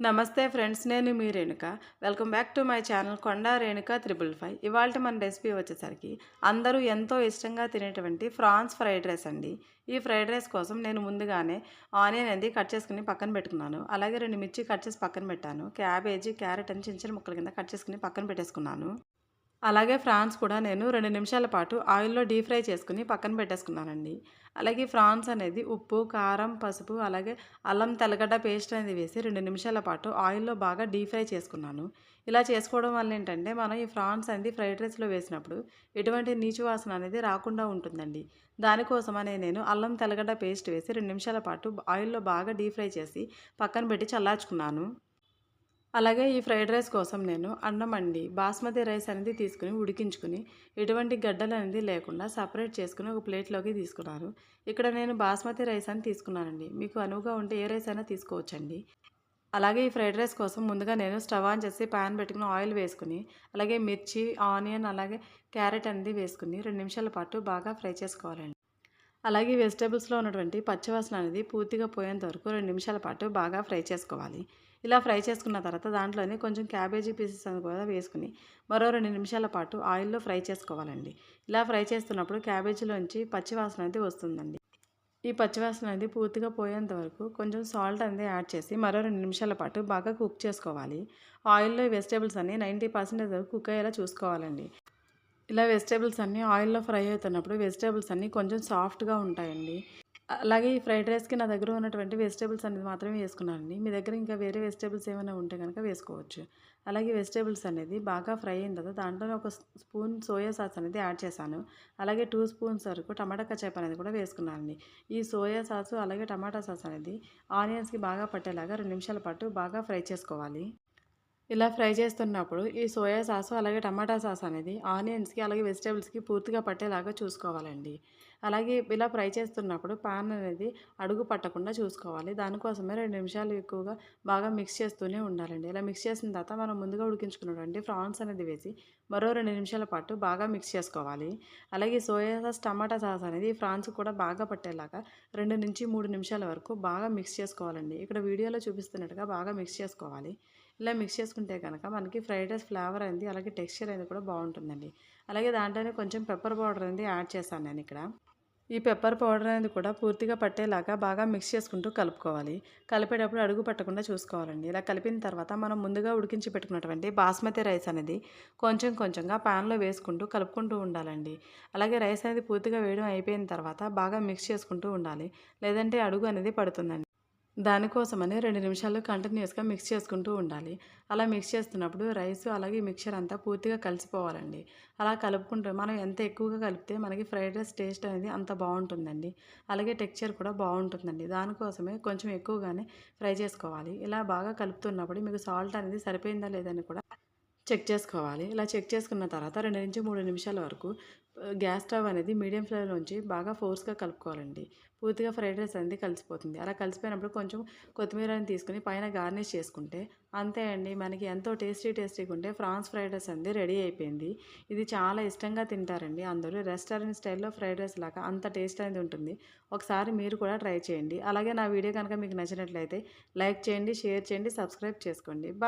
నమస్తే ఫ్రెండ్స్ నేను మీ Renuka. Welcome back to my channel Konda Renuka triple five. ఇవాళ మన రెసిపీ వచ్చేసరికి అందరూ ఎంతో ఇష్టంగా తినేటువంటి ఫ్రాన్స్ ఫ్రైడ్ రైస్ అండి. ఈ ఫ్రైడ్ రైస్ కోసం నేను ముందుగానే ఆనియన్ అనేది కట్ చేసుకుని పక్కన పెట్టుకున్నాను. అలాగే రెండు మిర్చి కట్ చేసి పక్కన పెట్టాను. క్యాబేజీ క్యారెట్ అని చిన్న చిన్న ముక్కల కింద కట్ చేసుకుని పక్కన పెట్టేసుకున్నాను. అలాగే ఫ్రాన్స్ కూడా నేను రెండు నిమిషాల పాటు ఆయిల్లో డీప్ ఫ్రై చేసుకుని పక్కన పెట్టేసుకున్నానండి. అలాగే ఫ్రాన్స్ అనేది ఉప్పు కారం పసుపు అలాగే అల్లం తెల్లగడ్డ పేస్ట్ అనేది వేసి రెండు నిమిషాల పాటు ఆయిల్లో బాగా డీప్ ఫ్రై చేసుకున్నాను. ఇలా చేసుకోవడం వల్ల ఏంటంటే మనం ఈ ఫ్రాన్స్ అనేది ఫ్రైడ్ రైస్లో వేసినప్పుడు ఎటువంటి నీచు వాసన అనేది రాకుండా ఉంటుందండి. దానికోసమనే నేను అల్లం తెల్లగడ్డ పేస్ట్ వేసి రెండు నిమిషాల పాటు ఆయిల్లో బాగా డీప్ ఫ్రై చేసి పక్కన పెట్టి చల్లార్చుకున్నాను. అలాగే ఈ ఫ్రైడ్ రైస్ కోసం నేను అన్నం అండి బాస్మతి రైస్ అనేది తీసుకుని ఉడికించుకుని ఎటువంటి గడ్డలు అనేది లేకుండా సపరేట్ చేసుకుని ఒక ప్లేట్లోకి తీసుకున్నారు ఇక్కడ నేను బాస్మతి రైస్ అని తీసుకున్నానండి. మీకు అనువుగా ఉంటే ఏ రైస్ అయినా తీసుకోవచ్చండి. అలాగే ఈ ఫ్రైడ్ రైస్ కోసం ముందుగా నేను స్టవ్ ఆన్ చేసి ప్యాన్ పెట్టుకుని ఆయిల్ వేసుకుని అలాగే మిర్చి ఆనియన్ అలాగే క్యారెట్ అనేది వేసుకుని రెండు నిమిషాల పాటు బాగా ఫ్రై చేసుకోవాలండి. అలాగే వెజిటేబుల్స్లో ఉన్నటువంటి పచ్చివాసన అనేది పూర్తిగా పోయేంత వరకు రెండు నిమిషాల పాటు బాగా ఫ్రై చేసుకోవాలి. ఇలా ఫ్రై చేసుకున్న తర్వాత దాంట్లోనే కొంచెం క్యాబేజీ పీసెస్ అని కూడా వేసుకుని మరో రెండు నిమిషాల పాటు ఆయిల్లో ఫ్రై చేసుకోవాలండి. ఇలా ఫ్రై చేస్తున్నప్పుడు క్యాబేజీలోంచి పచ్చివాసన అనేది వస్తుందండి. ఈ పచ్చివాసన అనేది పూర్తిగా పోయేంత వరకు కొంచెం సాల్ట్ అనేది యాడ్ చేసి మరో రెండు నిమిషాల పాటు బాగా కుక్ చేసుకోవాలి. ఆయిల్లో వెజిటేబుల్స్ అన్నీ నైంటీ పర్సెంటేజ్ వరకు కుక్ అయ్యేలా చూసుకోవాలండి. ఇలా వెజిటేబుల్స్ అన్నీ ఆయిల్లో ఫ్రై అవుతున్నప్పుడు వెజిటేబుల్స్ అన్నీ కొంచెం సాఫ్ట్గా ఉంటాయండి. అలాగే ఈ ఫ్రైడ్ రైస్కి నా దగ్గర ఉన్నటువంటి వెజిటేబుల్స్ అనేది మాత్రమే వేసుకున్నానండి. మీ దగ్గర ఇంకా వేరే వెజిటేబుల్స్ ఏమైనా ఉంటే కనుక వేసుకోవచ్చు. అలాగే వెజిటేబుల్స్ అనేది బాగా ఫ్రై అయిన తర్వాత దాంట్లో ఒక స్పూన్ సోయా సాస్ అనేది యాడ్ చేశాను. అలాగే టూ స్పూన్స్ వరకు టమాటా కచాప్ అనేది కూడా వేసుకున్నానండి. ఈ సోయా సాసు అలాగే టమాటా సాస్ అనేది ఆనియన్స్కి బాగా పట్టేలాగా రెండు నిమిషాల పాటు బాగా ఫ్రై చేసుకోవాలి. ఇలా ఫ్రై చేస్తున్నప్పుడు ఈ సోయా సాస్ అలాగే టమాటా సాస్ అనేది ఆనియన్స్కి అలాగే వెజిటేబుల్స్కి పూర్తిగా పట్టేలాగా చూసుకోవాలండి. అలాగే ఇలా ఫ్రై చేస్తున్నప్పుడు పాన్ అనేది అడుగు పట్టకుండా చూసుకోవాలి. దానికోసమే రెండు నిమిషాలు ఎక్కువగా బాగా మిక్స్ చేస్తూనే ఉండాలండి. ఇలా మిక్స్ చేసిన తర్వాత మనం ముందుగా ఉడికించుకున్నటువంటి ఫ్రాన్స్ అనేది వేసి మరో రెండు నిమిషాల పాటు బాగా మిక్స్ చేసుకోవాలి. అలాగే సోయా సాస్ టమాటా సాస్ అనేది ఫ్రాన్స్ కూడా బాగా పట్టేలాగా రెండు నుంచి మూడు నిమిషాల వరకు బాగా మిక్స్ చేసుకోవాలండి. ఇక్కడ వీడియోలో చూపిస్తున్నట్టుగా బాగా మిక్స్ చేసుకోవాలి. ఇలా మిక్స్ చేసుకుంటే కనుక మనకి ఫ్రైడ్ రైస్ ఫ్లేవర్ అనేది అలాగే టెక్స్చర్ అనేది కూడా బాగుంటుందండి. అలాగే దాంట్లోనే కొంచెం పెప్పర్ పౌడర్ అనేది యాడ్ చేశాను నేను ఇక్కడ. ఈ పెప్పర్ పౌడర్ అనేది కూడా పూర్తిగా పట్టేలాగా బాగా మిక్స్ చేసుకుంటూ కలుపుకోవాలి. కలిపేటప్పుడు అడుగు పట్టకుండా చూసుకోవాలండి. ఇలా కలిపిన తర్వాత మనం ముందుగా ఉడికించి పెట్టుకున్నటువంటి బాస్మతి రైస్ అనేది కొంచెం కొంచెంగా ప్యాన్లో వేసుకుంటూ కలుపుకుంటూ ఉండాలండి. అలాగే రైస్ అనేది పూర్తిగా వేయడం అయిపోయిన తర్వాత బాగా మిక్స్ చేసుకుంటూ ఉండాలి. లేదంటే అడుగు అనేది పడుతుందండి. దానికోసమని రెండు నిమిషాలు కంటిన్యూస్గా మిక్స్ చేసుకుంటూ ఉండాలి. అలా మిక్స్ చేస్తున్నప్పుడు రైస్ అలాగే మిక్చర్ అంతా పూర్తిగా కలిసిపోవాలండి. అలా కలుపుకుంటే మనం ఎంత ఎక్కువగా కలిపితే మనకి ఫ్రైడ్ రైస్ టేస్ట్ అనేది అంత బాగుంటుందండి. అలాగే టెక్చర్ కూడా బాగుంటుందండి. దానికోసమే కొంచెం ఎక్కువగానే ఫ్రై చేసుకోవాలి. ఇలా బాగా కలుపుతున్నప్పుడు మీకు సాల్ట్ అనేది సరిపోయిందా లేదని కూడా చెక్ చేసుకోవాలి. ఇలా చెక్ చేసుకున్న తర్వాత రెండు నుంచి మూడు నిమిషాల వరకు గ్యాస్ స్టవ్ అనేది మీడియం ఫ్లేమ్లోంచి బాగా ఫోర్స్గా కలుపుకోవాలండి. పూర్తిగా ఫ్రైడ్ రైస్ అనేది కలిసిపోతుంది. అలా కలిసిపోయినప్పుడు కొంచెం కొత్తిమీరని తీసుకుని పైన గార్నిష్ చేసుకుంటే అంతే అండి. మనకి ఎంతో టేస్టీ టేస్టీగా ఉంటే ఫ్రాన్స్ ఫ్రైడ్ రైస్ అనేది రెడీ అయిపోయింది. ఇది చాలా ఇష్టంగా తింటారండి అందరూ. రెస్టారెంట్ స్టైల్లో ఫ్రైడ్ రైస్ లాగా అంత టేస్ట్ అనేది ఉంటుంది. ఒకసారి మీరు కూడా ట్రై చేయండి. అలాగే నా వీడియో కనుక మీకు నచ్చినట్లయితే లైక్ చేయండి షేర్ చేయండి సబ్స్క్రైబ్ చేసుకోండి. బాయ్